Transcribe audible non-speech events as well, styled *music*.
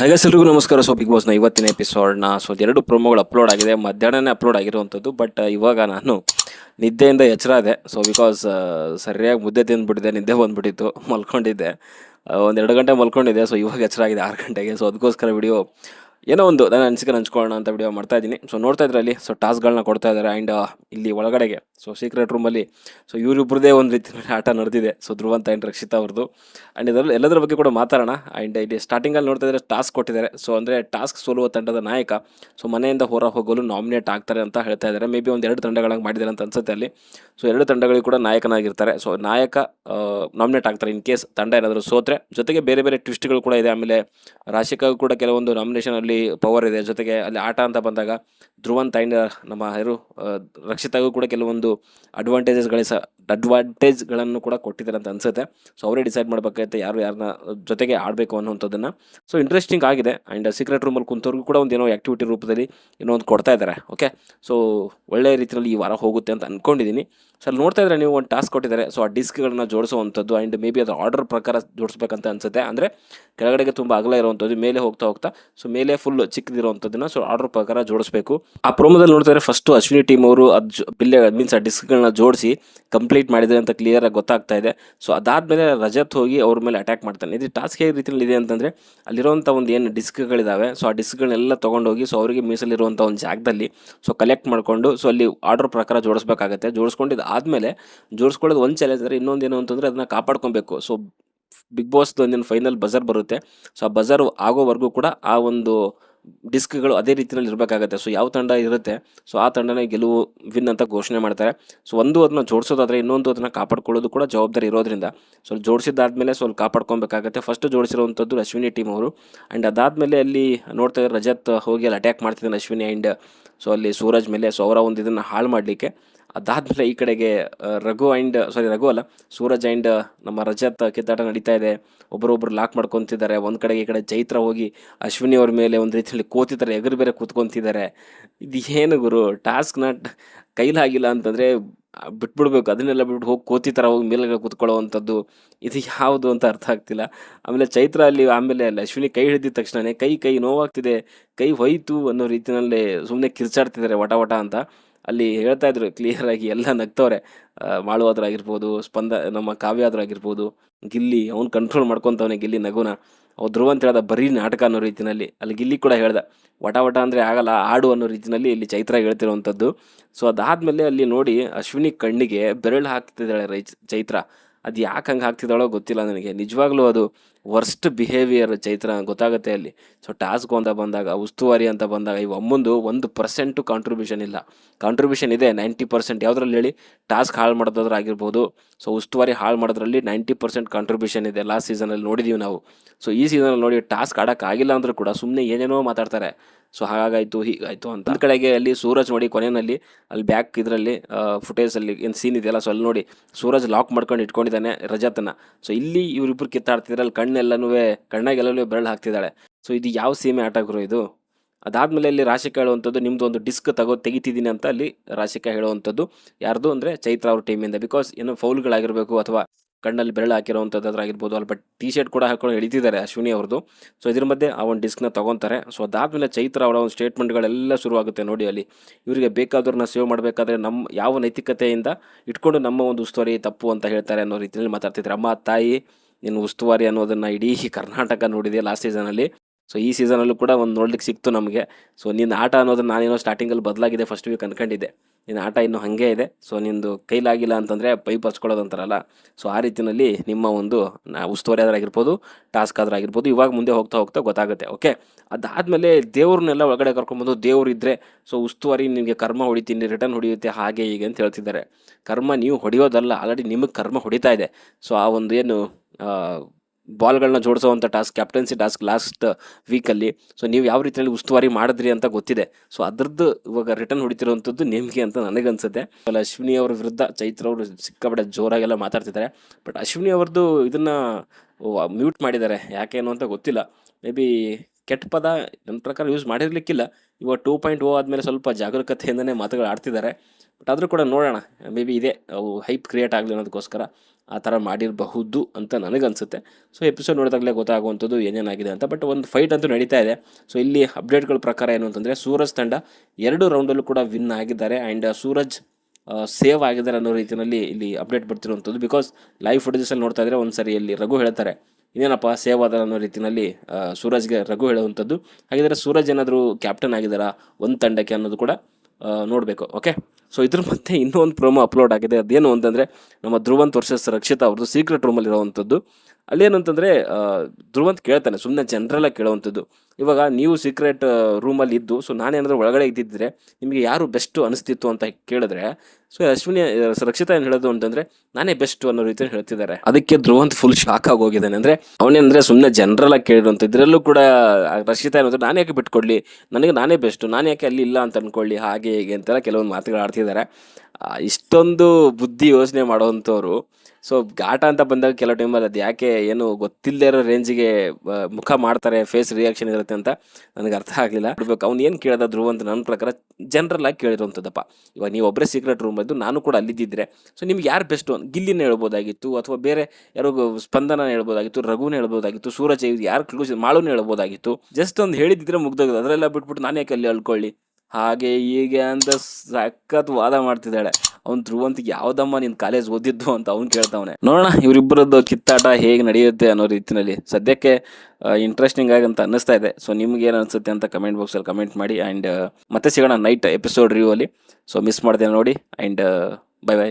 ಹಾಗೆ ಎಲ್ರಿಗೂ ನಮಸ್ಕಾರ. ಸೊ ಬಿಗ್ ಬಾಸ್ನ ಇವತ್ತಿನ ಎಪಿಸೋಡ್ನ ಸೊ ಎರಡು ಪ್ರೊಮೋಗಳು ಅಪ್ಲೋಡ್ ಆಗಿದೆ. ಮಧ್ಯಾಹ್ನನೇ ಅಪ್ಲೋಡ್ ಆಗಿರುವಂಥದ್ದು ಬಟ್ ಇವಾಗ ನಾನು ನಿದ್ದೆಯಿಂದ ಎಚ್ಚರಾದೆ ಸೊ ಬಿಕಾಸ್ ಸರಿಯಾಗಿ ಮುದ್ದೆ ತಿಂದ್ಬಿಟ್ಟಿದೆ, ನಿದ್ದೆ ಬಂದ್ಬಿಟ್ಟಿತ್ತು, ಮಲ್ಕೊಂಡಿದ್ದೆ. ಒಂದು ಎರಡು ಗಂಟೆ ಮಲ್ಕೊಂಡಿದ್ದೆ ಸೊ ಇವಾಗ ಎಚ್ಚರ ಆಗಿದೆ, ಆರು ಗಂಟೆಗೆ. ಸೊ ಅದಕ್ಕೋಸ್ಕರ ವಿಡಿಯೋ ಏನೋ ಒಂದು ನನ್ನ ಅನಿಸಿಕೆ ಹಂಚ್ಕೊಳ್ಳೋಣ ಅಂತ ವಿಡಿಯೋ ಮಾಡ್ತಾ ಇದ್ದೀನಿ. ಸೊ ನೋಡ್ತಾ ಇದ್ರಲ್ಲಿ ಸೊ ಟಾಸ್ಕ್ಗಳನ್ನ ಕೊಡ್ತಾ ಇದ್ದಾರೆ ಆ್ಯಂಡ್ ಇಲ್ಲಿ ಒಳಗಡೆಗೆ. ಸೊ ಸೀಕ್ರೆಟ್ ರೂಮಲ್ಲಿ ಸೊ ಇವರಿಬ್ಬರದೇ ಒಂದು ರೀತಿ *laughs* ಆಟ ನಡೆದಿದೆ. ಸೊ ಧ್ರುವಂತ ಆ್ಯಂಡ್ ರಕ್ಷಿತಾ ಅವ್ರದ್ದು ಆ್ಯಂಡ್ ಇದರಲ್ಲಿ ಎಲ್ಲದರ ಬಗ್ಗೆ ಕೂಡ ಮಾತಾಡೋಣ. ಆ್ಯಂಡ್ ಇಲ್ಲಿ ಸ್ಟಾರ್ಟಿಂಗಲ್ಲಿ ನೋಡ್ತಾ ಇದ್ರೆ ಟಾಸ್ಕ್ ಕೊಟ್ಟಿದ್ದಾರೆ. ಸೊ ಅಂದರೆ ಟಾಸ್ಕ್ ಸೋಲುವ ತಂಡದ ನಾಯಕ. ಸೊ ಮನೆಯಿಂದ ಹೊರ ಹೋಗಲು ನಾಮಿನೇಟ್ ಆಗ್ತಾರೆ ಅಂತ ಹೇಳ್ತಾ ಇದ್ದಾರೆ. ಮೇ ಬಿ ಒಂದು ಎರಡು ತಂಡಗಳಾಗಿ ಮಾಡಿದ್ದಾರೆ ಅಂತ ಅನ್ಸುತ್ತೆ ಅಲ್ಲಿ. ಸೊ ಎರಡು ತಂಡಗಳಿಗೆ ಕೂಡ ನಾಯಕನಾಗಿರ್ತಾರೆ. ಸೊ ನಾಯಕ ನಾಮಿನೇಟ್ ಆಗ್ತಾರೆ ಇನ್ ಕೇಸ್ ತಂಡ ಏನಾದರೂ ಸೋತ್ರೆ. ಜೊತೆಗೆ ಬೇರೆ ಬೇರೆ ಟ್ವಿಸ್ಟ್ಗಳು ಕೂಡ ಇದೆ. ಆಮೇಲೆ ರಾಶಿಕಾಗೂ ಕೂಡ ಕೆಲವೊಂದು ನಾಮಿನೇಷನಲ್ಲಿ ಪವರ್ ಇದೆ. ಜೊತೆಗೆ ಅಲ್ಲಿ ಆಟ ಅಂತ ಬಂದಾಗ ಧ್ರುವನ್ ನಮ್ಮ ಯಾರು ರಕ್ಷಿತಾಗೂ ಕೂಡ ಕೆಲವೊಂದು ಅಡ್ವಾಂಟೇಜಸ್ಗಳೇ ಸಹ ಅಡ್ವಾಂಟೇಜ್ಗಳನ್ನು ಕೂಡ ಕೊಟ್ಟಿದ್ದಾರೆ ಅಂತ ಅನ್ಸುತ್ತೆ. ಸೊ ಅವರೇ ಡಿಸೈಡ್ ಮಾಡಬೇಕಾಗುತ್ತೆ ಯಾರು ಯಾರನ್ನ ಜೊತೆಗೆ ಆಡಬೇಕು ಅನ್ನೋಂಥದ್ದನ್ನು ಸೊ ಇಂಟ್ರೆಸ್ಟಿಂಗ್ ಆಗಿದೆ. ಆ್ಯಂಡ್ ಸೀಕ್ರೆಟ್ ರೂಮಲ್ಲಿ ಕುಂತವ್ರಿಗೂ ಕೂಡ ಒಂದು ಏನೋ ಆ್ಯಕ್ಟಿವಿಟಿ ರೂಪದಲ್ಲಿ ಏನೋ ಒಂದು ಕೊಡ್ತಾ ಇದ್ದಾರೆ. ಓಕೆ ಸೊ ಒಳ್ಳೆಯ ರೀತಿಯಲ್ಲಿ ಈ ವಾರ ಹೋಗುತ್ತೆ ಅಂತ ಅಂದ್ಕೊಂಡಿದ್ದೀನಿ ಸೊ ಅಲ್ಲಿ ನೋಡ್ತಾ ಇದ್ರೆ ನೀವು ಒಂದು ಟಾಸ್ಕ್ ಕೊಟ್ಟಿದ್ದಾರೆ. ಸೊ ಆ ಡಿಸ್ಕ್ಗಳನ್ನ ಜೋಡಿಸುವಂಥದ್ದು ಆ್ಯಂಡ್ ಮೇ ಬಿ ಅದು ಆರ್ಡರ್ ಪ್ರಕಾರ ಜೋಡಿಸ್ಬೇಕಂತ ಅನ್ಸುತ್ತೆ. ಅಂದರೆ ಕೆಳಗಡೆಗೆ ತುಂಬ ಅಗಲ ಇರುವಂಥದ್ದು, ಮೇಲೆ ಹೋಗ್ತಾ ಹೋಗ್ತಾ ಸೊ ಮೇಲೆ ಫುಲ್ ಚಿಕ್ಕದಿರುವಂಥದ್ದನ್ನು ಸೊ ಆರ್ಡರ್ ಪ್ರಕಾರ ಜೋಡಿಸ್ಬೇಕು. ಆ ಪ್ರೋಮೋದಲ್ಲಿ ನೋಡ್ತಾ ಇದ್ದರೆ ಫಸ್ಟು ಅಶ್ವಿನಿ ಟೀಮ್ ಅವರು, ಅದು ಬಿಲ್ಲೆ ಮೀನ್ಸ್ ಆ ಡಿಸ್ಕ್ಗಳನ್ನ ಜೋಡಿಸಿ ಕಂಪ್ಲೀಟ್ ಮಾಡಿದೆ ಅಂತ ಕ್ಲಿಯರ್ ಆಗಿ ಗೊತ್ತಾಗ್ತಾ ಇದೆ. ಸೊ ಅದಾದಮೇಲೆ ರಜತ್ ಹೋಗಿ ಅವ್ರ ಮೇಲೆ ಅಟ್ಯಾಕ್ ಮಾಡ್ತಾನೆ. ಇದು ಟಾಸ್ಕ್ ಹೇಗೆ ರೀತಿಯಲ್ಲಿ ಇದೆ ಅಂತಂದರೆ ಅಲ್ಲಿರುವಂಥ ಒಂದು ಏನು ಡಿಸ್ಕ್ಗಳಿದ್ದಾವೆ ಸೊ ಆ ಡಿಸ್ಕ್ಗಳನ್ನೆಲ್ಲ ತೊಗೊಂಡೋಗಿ ಸೊ ಅವರಿಗೆ ಮೀಸಲಿರುವಂಥ ಒಂದು ಜಾಗದಲ್ಲಿ ಸೊ ಕಲೆಕ್ಟ್ ಮಾಡಿಕೊಂಡು ಸೊ ಅಲ್ಲಿ ಆರ್ಡರ್ ಪ್ರಕಾರ ಜೋಡಿಸ್ಬೇಕಾಗತ್ತೆ. ಜೋಡಿಸ್ಕೊಂಡಿದ್ದು ಆದಮೇಲೆ, ಜೋಡಿಸ್ಕೊಳ್ಳೋದು ಒಂದು ಚಾಲೆಂಜ್ ಅಂದರೆ ಇನ್ನೊಂದು ಏನು ಅಂತಂದರೆ ಅದನ್ನ ಕಾಪಾಡ್ಕೊಬೇಕು. ಸೊ ಬಿಗ್ ಬಾಸ್ ಒಂದಿನ ಫೈನಲ್ ಬಜರ್ ಬರುತ್ತೆ. ಸೊ ಆ ಬಜರ್ ಆಗೋವರೆಗೂ ಕೂಡ ಆ ಒಂದು ಡಿಸ್ಕ್ಗಳು ಅದೇ ರೀತಿಯಲ್ಲಿ ಇರಬೇಕಾಗತ್ತೆ. ಸೊ ಯಾವ ತಂಡ ಇರುತ್ತೆ ಸೊ ಆ ತಂಡನೇ ಗೆಲುವು ವಿನ್ ಅಂತ ಘೋಷಣೆ ಮಾಡ್ತಾರೆ. ಸೊ ಒಂದು ಅದನ್ನ ಜೋಡಿಸೋದಾದರೆ ಇನ್ನೊಂದು ಅದನ್ನು ಕಾಪಾಡ್ಕೊಳ್ಳೋದು ಕೂಡ ಜವಾಬ್ದಾರಿ ಇರೋದ್ರಿಂದ. ಸೊ ಜೋಡಿಸಿದ್ದಾದ್ಮೇಲೆ ಸ್ವಲ್ಪ ಕಾಪಾಡ್ಕೊಬೇಕಾಗತ್ತೆ. ಫಸ್ಟ್ ಜೋಡಿಸಿರುವಂಥದ್ದು ಅಶ್ವಿನಿ ಟೀಮ್ ಅವರು. ಆ್ಯಂಡ್ ಅದಾದಮೇಲೆ ಅಲ್ಲಿ ನೋಡ್ತಾ ಇದ್ದಾರೆ ರಜತ್ ಹೋಗಿ ಅಲ್ಲಿ ಅಟ್ಯಾಕ್ ಮಾಡ್ತಿದ್ದಾನೆ ಅಶ್ವಿನಿ ಆ್ಯಂಡ್ ಸೊ ಅಲ್ಲಿ ಸೂರಜ್ ಮೇಲೆ. ಸೊ ಅವರ ಒಂದು ಇದನ್ನು ಹಾಳು ಮಾಡಲಿಕ್ಕೆ. ಅದಾದಮೇಲೆ ಈ ಕಡೆಗೆ ರಘು ಆ್ಯಂಡ್ ಸಾರಿ ರಘು ಅಲ್ಲ, ಸೂರಜ್ ಆ್ಯಂಡ್ ನಮ್ಮ ರಜತ್ ಕಿತ್ತಾಟ ನಡೀತಾ ಇದೆ. ಒಬ್ಬರೊಬ್ರು ಲಾಕ್ ಮಾಡ್ಕೊತಿದ್ದಾರೆ. ಒಂದು ಕಡೆಗೆ ಈ ಕಡೆ ಚೈತ್ರ ಹೋಗಿ ಅಶ್ವಿನಿ ಅವ್ರ ಮೇಲೆ ಒಂದು ರೀತಿಯಲ್ಲಿ ಕೋತಿದ್ದಾರೆ, ಎಗರು ಬೇರೆ ಕೂತ್ಕೊಂತಿದ್ದಾರೆ. ಇದು ಏನು ಗುರು ಟಾಸ್ಕ್ನ ಕೈಲಾಗಿಲ್ಲ ಅಂತಂದರೆ ಬಿಟ್ಬಿಡ್ಬೇಕು. ಅದನ್ನೆಲ್ಲ ಬಿಟ್ಟು ಹೋಗಿ ಕೋತಿ ಥರ ಹೋಗಿ ಮೇಲೆ ಕೂತ್ಕೊಳ್ಳೋವಂಥದ್ದು ಇದು ಯಾವುದು ಅಂತ ಅರ್ಥ ಆಗ್ತಿಲ್ಲ. ಆಮೇಲೆ ಚೈತ್ರ ಅಲ್ಲಿ, ಆಮೇಲೆ ಅಲ್ಲಿ ಅಶ್ವಿನಿ ಕೈ ಹಿಡಿದಿದ ತಕ್ಷಣನೇ ಕೈ ಕೈ ನೋವಾಗ್ತಿದೆ. ಕೈ ಹೋಯ್ತು ಅನ್ನೋ ರೀತಿಯಲ್ಲಿ ಸುಮ್ಮನೆ ಕಿರ್ಚಾಡ್ತಿದ್ದಾರೆ ವಟ ವಟ ಅಂತ. ಅಲ್ಲಿ ಹೇಳ್ತಾ ಇದ್ರು ಕ್ಲಿಯರ್ ಆಗಿ ಎಲ್ಲ ನಗ್ತವ್ರೆ. ಮಾಳುವಾದ್ರಾಗಿರ್ಬೋದು ಸ್ಪಂದ, ನಮ್ಮ ಕಾವ್ಯಾದ್ರಾಗಿರ್ಬೋದು ಗಿಲ್ಲಿ ಅವ್ನು ಕಂಟ್ರೋಲ್ ಮಾಡ್ಕೊತವನೆ ಗಿಲ್ಲಿ ನಗುನ. ಅವ್ ಧ್ರುವ ಅಂತ ಹೇಳ್ದ ಬರೀ ನಾಟಕ ಅನ್ನೋ ರೀತಿನಲ್ಲಿ, ಅಲ್ಲಿ ಗಿಲ್ಲಿ ಕೂಡ ಹೇಳ್ದ, ವಟ ವಟ ಅಂದರೆ ಆಗಲ್ಲ, ಆಡು ಅನ್ನೋ ರೀತಿನಲ್ಲಿ ಇಲ್ಲಿ ಚೈತ್ರ ಹೇಳ್ತಿರುವಂಥದ್ದು ಸೊ ಅದಾದಮೇಲೆ ಅಲ್ಲಿ ನೋಡಿ ಅಶ್ವಿನಿ ಕಣ್ಣಿಗೆ ಬೆರಳು ಹಾಕ್ತಿದ್ದಾಳೆ ರೈ, ಚೈತ್ರ. ಅದು ಯಾಕೆ ಹಂಗೆ ಹಾಕ್ತಿದ್ದಾಳೋ ಗೊತ್ತಿಲ್ಲ ನನಗೆ. ನಿಜವಾಗ್ಲೂ ಅದು ವರ್ಸ್ಟ್ ಬಿಹೇವಿಯರ್ ಚೈತ್ರ ಗೊತ್ತಾಗುತ್ತೆ ಅಲ್ಲಿ. ಸೊ ಟಾಸ್ಕ್ ಅಂತ ಬಂದಾಗ, ಉಸ್ತುವಾರಿ ಅಂತ ಬಂದಾಗ, ಇವು ಅಮ್ಮಂದು ಒಂದು ಪರ್ಸೆಂಟು ಕಾಂಟ್ರಿಬ್ಯೂಷನ್ ಇಲ್ಲ. ಕಾಂಟ್ರಿಬ್ಯೂಷನ್ ಇದೆ ನೈಂಟಿ ಪರ್ಸೆಂಟ್ ಯಾವುದ್ರಲ್ಲಿ ಹೇಳಿ? ಟಾಸ್ಕ್ ಹಾಳು ಮಾಡೋದಾದ್ರೆ ಆಗಿರ್ಬೋದು. ಸೊ ಉಸ್ತುವಾರಿ ಹಾಳು ಮಾಡೋದ್ರಲ್ಲಿ ನೈಂಟಿ ಪರ್ಸೆಂಟ್ ಕಾಂಟ್ರಿಬ್ಯೂಷನ್ ಇದೆ ಲಾಸ್ಟ್ ಸೀಸನಲ್ಲಿ ನೋಡಿದ್ದೀವಿ ನಾವು. ಸೊ ಈ ಸೀಸನಲ್ಲಿ ನೋಡಿ ಟಾಸ್ಕ್ ಆಡೋಕ್ಕಾಗಿಲ್ಲ ಅಂದರೂ ಕೂಡ ಸುಮ್ಮನೆ ಏನೇನೋ ಮಾತಾಡ್ತಾರೆ. ಸೊ ಹಾಗಾಯಿತು ಹೀಗಾಯಿತು ಅಂತ. ಒಂದು ಕಡೆಗೆ ಅಲ್ಲಿ ಸೂರಜ್ ನೋಡಿ, ಕೊನೆಯಲ್ಲಿ ಅಲ್ಲಿ ಬ್ಯಾಕ್ ಇದರಲ್ಲಿ ಫುಟೇಜಲ್ಲಿ ಏನು ಸೀನ್ ಇದೆಯಲ್ಲ ಸೊ ಅಲ್ಲಿ ನೋಡಿ ಸೂರಜ್ ಲಾಕ್ ಮಾಡ್ಕೊಂಡು ಇಟ್ಕೊಂಡಿದ್ದಾನೆ ರಜತನ. ಸೊ ಇಲ್ಲಿ ಇವರಿಬ್ಬರು ಕಿತ್ತಾಡ್ತಿದ್ರೆ, ಅಲ್ಲಿ ಕಣ್ಣೆಲ್ಲನೂ ಕಣ್ಣಾಗೆಲ್ಲೂ ಬೆರಳು ಹಾಕ್ತಿದ್ದಾಳೆ. ಸೊ ಇದು ಯಾವ ಸೀಮೆ ಆಟ ಗುರು ಇದು? ಅದಾದಮೇಲೆ ಅಲ್ಲಿ ರಾಶಿಕಾ ಹೇಳುವಂಥದ್ದು ನಿಮ್ಮದು ಒಂದು ಡಿಸ್ಕ್ ತಗೋ, ತೆಗಿತಿದ್ದೀನಿ ಅಂತ ಅಲ್ಲಿ ರಾಶಿಕಾ ಹೇಳುವಂಥದ್ದು. ಯಾರ್ದು? ಅಂದರೆ ಚೈತ್ರ ಅವ್ರ ಟೀಮಿಂದ ಬಿಕಾಸ್ ಏನೋ ಫೌಲ್ಗಳಾಗಿರಬೇಕು ಅಥವಾ ಕಣ್ಣಲ್ಲಿ ಬೆರಳು ಹಾಕಿರೋವಂಥದ್ದು ಅಲ್ಲಿ ಬಟ್ ಟಿ ಶರ್ಟ್ ಕೂಡ ಹಾಕೊಂಡು ಎಳಿತಿದ್ದಾರೆ ಅಶ್ವಿನಿ ಅವ್ರದ್ದು. ಸೊ ಇದ್ರ ಮಧ್ಯೆ ಆ ಒಂದು ಡಿಸ್ಕ್ನ ತೊಗೊತಾರೆ. ಸೊ ಅದಾದಮೇಲೆ ಚೈತ್ರ ಅವರ ಒಂದು ಸ್ಟೇಟ್ಮೆಂಟ್ಗಳೆಲ್ಲ ಶುರುವಾಗುತ್ತೆ ನೋಡಿ ಅಲ್ಲಿ. ಇವರಿಗೆ ಬೇಕಾದವ್ರನ್ನ ಸೇವ್ ಮಾಡಬೇಕಾದ್ರೆ ನಮ್ಮ ಯಾವ ನೈತಿಕತೆಯಿಂದ ಇಟ್ಕೊಂಡು ನಮ್ಮ ಒಂದು ಉಸ್ತುವಾರಿ ತಪ್ಪು ಅಂತ ಹೇಳ್ತಾರೆ ಅನ್ನೋ ರೀತಿಯಲ್ಲಿ ಮಾತಾಡ್ತಿದ್ರು. ಅಮ್ಮ, ತಾಯಿ ನಿನ್ನ ಉಸ್ತುವಾರಿ ಅನ್ನೋದನ್ನು ಇಡೀ ಕರ್ನಾಟಕ ನೋಡಿದೆ ಲಾಸ್ಟ್ ಸೀಸನಲ್ಲಿ ಸೊ ಈ ಸೀಸನಲ್ಲೂ ಕೂಡ ಒಂದು ನೋಡ್ಲಿಕ್ಕೆ ಸಿಕ್ತು ನಮಗೆ. ಸೊ ನಿನ್ನ ಆಟ ಅನ್ನೋದನ್ನ ನಾನೇನೋ ಸ್ಟಾರ್ಟಿಂಗಲ್ಲಿ ಬದಲಾಗಿದೆ ಫಸ್ಟ್ ವೀಕ್ ಅನ್ಕೊಂಡಿದ್ದೆ. ನಿನ್ನ ಆಟ ಇನ್ನೂ ಹಾಗೆ ಇದೆ. ಸೊ ನಿಂದು ಕೈಲಾಗಿಲ್ಲ ಅಂತಂದರೆ ಪೈಪ್ ಹಚ್ಕೊಳ್ಳೋದು ಅಂತಾರಲ್ಲ. ಸೊ ಆ ರೀತಿಯಲ್ಲಿ ನಿಮ್ಮ ಒಂದು ಉಸ್ತುವಾರಿ ಆದ್ರಾಗಿರ್ಬೋದು ಟಾಸ್ಕ್ ಆದ್ರಾಗಿರ್ಬೋದು, ಇವಾಗ ಮುಂದೆ ಹೋಗ್ತಾ ಹೋಗ್ತಾ ಗೊತ್ತಾಗುತ್ತೆ ಓಕೆ ಅದಾದಮೇಲೆ ದೇವ್ರನ್ನೆಲ್ಲ ಒಳಗಡೆ ಕರ್ಕೊಂಬಂದು ದೇವ್ರು ಇದ್ದರೆ ಸೊ ಉಸ್ತುವಾರಿ ನಿಮಗೆ ಕರ್ಮ ಹೊಡಿತೀನಿ ರಿಟರ್ನ್ ಹೊಡೆಯುತ್ತೆ, ಹಾಗೆ ಹೀಗೆ ಅಂತ ಹೇಳ್ತಿದ್ದಾರೆ. ಕರ್ಮ ನೀವು ಹೊಡೆಯೋದಲ್ಲ ಆಲ್ರೆಡಿ ನಿಮಗೆ ಕರ್ಮ ಹೊಡಿತಾ ಇದೆ. ಸೊ ಆ ಒಂದು ಏನು ಬಾಲ್ಗಳನ್ನ ಜೋಡಿಸೋವಂಥ ಟಾಸ್ಕ್ ಕ್ಯಾಪ್ಟನ್ಸಿ ಟಾಸ್ಕ್ ಲಾಸ್ಟ್ ವೀಕಲ್ಲಿ ಸೊ ನೀವು ಯಾವ ರೀತಿಯಲ್ಲಿ ಉಸ್ತುವಾರಿ ಮಾಡಿದ್ರಿ ಅಂತ ಗೊತ್ತಿದೆ. ಸೊ ಅದ್ರದ್ದು ಇವಾಗ ರಿಟರ್ನ್ ಹೊಡಿತಿರುವಂಥದ್ದು ನೇಮಿಕೆ ಅಂತ ನನಗನ್ಸುತ್ತೆ. ಆಮೇಲೆ ಅಶ್ವಿನಿ ಅವರ ವಿರುದ್ಧ ಚೈತ್ರ ಅವರು ಸಿಕ್ಕಾಪಟ್ಟೆ ಜೋರಾಗೆಲ್ಲ ಮಾತಾಡ್ತಿದ್ದಾರೆ. ಬಟ್ ಅಶ್ವಿನಿ ಅವ್ರದ್ದು ಇದನ್ನು ಮ್ಯೂಟ್ ಮಾಡಿದ್ದಾರೆ. ಯಾಕೇನು ಅಂತ ಗೊತ್ತಿಲ್ಲ. ಮೇ ಬಿ ಕೆಟ್ಟ ಪದ ನನ್ನ ಪ್ರಕಾರ ಯೂಸ್ ಮಾಡಿರಲಿಕ್ಕಿಲ್ಲ. ಇವಾಗ ಟೂ ಪಾಯಿಂಟ್ ಓ ಆದಮೇಲೆ ಸ್ವಲ್ಪ ಜಾಗರೂಕತೆಯಿಂದನೇ ಮಾತುಗಳು ಆಡ್ತಿದ್ದಾರೆ. ಬಟ್ ಆದರೂ ಕೂಡ ನೋಡೋಣ. ಮೇ ಬಿ ಇದೆ. ಅವು ಹೈಪ್ ಕ್ರಿಯೇಟ್ ಆಗಲಿ ಅನ್ನೋದಕ್ಕೋಸ್ಕರ ಆ ಥರ ಮಾಡಿರಬಹುದು ಅಂತ ನನಗನ್ಸುತ್ತೆ. ಸೊ ಎಪಿಸೋಡ್ ನೋಡಿದಾಗಲೇ ಗೊತ್ತಾಗುವಂಥದ್ದು ಏನೇನಾಗಿದೆ ಅಂತ. ಬಟ್ ಒಂದು ಫೈಟ್ ಅಂತೂ ನಡೀತಾ ಇದೆ. ಸೊ ಇಲ್ಲಿ ಅಪ್ಡೇಟ್ಗಳ ಪ್ರಕಾರ ಏನು ಅಂತಂದರೆ, ಸೂರಜ್ ತಂಡ ಎರಡು ರೌಂಡಲ್ಲೂ ಕೂಡ ವಿನ್ ಆಗಿದ್ದಾರೆ. ಆ್ಯಂಡ್ ಸೂರಜ್ ಸೇವ್ ಆಗಿದ್ದಾರೆ ಅನ್ನೋ ರೀತಿಯಲ್ಲಿ ಇಲ್ಲಿ ಅಪ್ಡೇಟ್ ಬರ್ತಿರುವಂಥದ್ದು. ಬಿಕಾಸ್ ಲೈವ್ ಫುಟೇಜಸಲ್ಲಿ ನೋಡ್ತಾ ಇದ್ದರೆ ಒಂದು ಸರಿ ಇಲ್ಲಿ ರಘು ಹೇಳ್ತಾರೆ ಇನ್ನೇನಪ್ಪ, ಸೇವ್ ಆದ ಅನ್ನೋ ರೀತಿಯಲ್ಲಿ ಸೂರಜ್ಗೆ ರಘು ಹೇಳುವಂಥದ್ದು. ಹಾಗಿದ್ರೆ ಸೂರಜ್ ಏನಾದರೂ ಕ್ಯಾಪ್ಟನ್ ಆಗಿದ್ದಾರಾ, ಒಂದು ತಂಡಕ್ಕೆ ಅನ್ನೋದು ಕೂಡ ನೋಡಬೇಕು ಓಕೆ ಸೊ ಇದ್ರ ಮತ್ತೆ ಇನ್ನೂ ಒಂದು ಪ್ರೋಮೋ ಅಪ್ಲೋಡ್ ಆಗಿದೆ. ಅದೇನು ಅಂತಂದರೆ, ನಮ್ಮ ಧ್ರುವಂತ್ ವರ್ಷಸ್ ರಕ್ಷಿತಾ ಅವ್ರದ್ದು ಸೀಕ್ರೆಟ್ ರೂಮಲ್ಲಿ ಇರೋವಂಥದ್ದು. ಅಲ್ಲೇನಂತಂದರೆ ಧ್ರುವಂತ್ ಕೇಳ್ತಾನೆ ಸುಮ್ಮನೆ ಜನರೆಲ್ಲ ಕೇಳುವಂಥದ್ದು. ಇವಾಗ ನೀವು ಸೀಕ್ರೆಟ್ ರೂಮಲ್ಲಿ ಇದ್ದು ಸೊ ನಾನೇನಾದರೂ ಒಳಗಡೆ ಇದ್ದಿದ್ದರೆ ನಿಮಗೆ ಯಾರು ಬೆಸ್ಟು ಅನಿಸ್ತಿತ್ತು ಅಂತ ಕೇಳಿದ್ರೆ ಸೊ ಅಶ್ವಿನಿ ರಕ್ಷಿತಾ ಏನು ಹೇಳೋದು ಅಂತಂದರೆ, ನಾನೇ ಬೆಸ್ಟ್ ಅನ್ನೋ ರೀತಿಯಲ್ಲಿ ಹೇಳ್ತಿದ್ದಾರೆ. ಅದಕ್ಕೆ ಧ್ರುವಂತ್ ಫುಲ್ ಶಾಕ್ ಆಗಿ ಹೋಗಿದ್ದಾನೆ. ಅಂದರೆ ಅವನೇನಂದರೆ ಸುಮ್ಮನೆ ಜನರೆಲ್ಲ ಕೇಳಿರುವಂಥ ಇದರಲ್ಲೂ ಕೂಡ ರಕ್ಷಿತ ಏನಂದ್ರೆ ನಾನು ಯಾಕೆ ಬಿಟ್ಕೊಡ್ಲಿ? ನನಗೆ ನಾನೇ ಬೆಸ್ಟು ನಾನು ಯಾಕೆ ಅಲ್ಲಿ ಇಲ್ಲ ಅಂತ ಅನ್ಕೊಳ್ಳಿ, ಹಾಗೆ ಹೀಗೆ ಅಂತೆಲ್ಲ ಕೆಲವೊಂದು ಮಾತುಗಳು ಆಡ್ತಿದ್ದಾರೆ. ಇಷ್ಟೊಂದು ಬುದ್ಧಿ ಯೋಚನೆ ಮಾಡೋವಂಥವ್ರು. ಸೊ ಘಾಟ ಅಂತ ಬಂದಾಗ ಕೆಲವು ಟೈಮಲ್ಲಿ ಅದು ಯಾಕೆ ಏನು ಗೊತ್ತಿಲ್ಲದೆ ಇರೋ ರೇಂಜಿಗೆ ಮುಖ ಮಾಡ್ತಾರೆ ಫೇಸ್ ರಿಯಾಕ್ಷನ್ ಇರುತ್ತೆ ಅಂತ ನನಗೆ ಅರ್ಥ ಆಗಲಿಲ್ಲ. ಬಿಡ್ಬೇಕು, ಅವ್ನು ಏನು ಕೇಳ್ದ ಧ್ರುವ ಅಂತ ನನ್ನ ಪ್ರಕಾರ ಜನರಲ್ ಆಗಿ ಕೇಳಿರುವಂಥದ್ದಪ್ಪ. ಇವಾಗ ನೀವು ಒಬ್ಬರೇ ಸೀಕ್ರೆಟ್ ರೂಮ್ ಇದ್ದು ನಾನು ಕೂಡ ಅಲ್ಲಿದ್ದಿದ್ರೆ ಸೊ ನಿಮ್ಗೆ ಯಾರು ಬೆಸ್ಟು ಗಿಲ್ಲಿನ ಹೇಳ್ಬೋದಾಗಿತ್ತು, ಅಥವಾ ಬೇರೆ ಯಾರೋ ಸ್ಪಂದನ ಹೇಳ್ಬೋದಾಗಿತ್ತು, ರಘುನ ಹೇಳ್ಬೋದಾಗಿತ್ತು, ಸೂರಜ್, ಯಾರು ಕ್ಲೂಸ್ ಮಾಳುನ ಹೇಳ್ಬೋದಾಗಿತ್ತು. ಜಸ್ಟ್ ಒಂದು ಹೇಳಿದಿದ್ರೆ ಮುಗ್ದೋಗೋದು ಅದರೆಲ್ಲ ಬಿಟ್ಬಿಟ್ಟು ನಾನು ಯಾಕೆ ಅಲ್ಲಿ ಅಳ್ಕೊಳ್ಳಿ? ಹಾಗೆ ಹೀಗೆ ಅಂತ ಸಖತ್ ವಾದ ಮಾಡ್ತಿದ್ದಾಳೆ. ಅವ್ನು ಧ್ರುವಂತ ಯಾವ್ದಮ್ಮ ನಿನ್ ಕಾಲೇಜ್ ಓದಿದ್ದು ಅಂತ ಅವ್ನು ಕೇಳ್ತಾವನೆ. ನೋಡೋಣ ಇವರಿಬ್ಬರದ್ದು ಕಿತ್ತಾಟ ಹೇಗೆ ನಡೆಯುತ್ತೆ ಅನ್ನೋ ರೀತಿನಲ್ಲಿ. ಸದ್ಯಕ್ಕೆ ಇಂಟ್ರೆಸ್ಟಿಂಗ್ ಆಗಿ ಅಂತ ಅನ್ನಿಸ್ತಾ ಇದೆ. ಸೊ ನಿಮ್ಗೆ ಏನು ಅನ್ಸುತ್ತೆ ಅಂತ ಕಮೆಂಟ್ ಬಾಕ್ಸಲ್ಲಿ ಕಮೆಂಟ್ ಮಾಡಿ ಆ್ಯಂಡ್ ಮತ್ತೆ ಸಿಗೋಣ ನೈಟ್ ಎಪಿಸೋಡ್ ರಿವ್ಯೂ ಅಲ್ಲಿ. ಸೊ ಮಿಸ್ ಮಾಡಿದೆ ನೋಡಿ ಆ್ಯಂಡ್ ಬೈ ಬೈ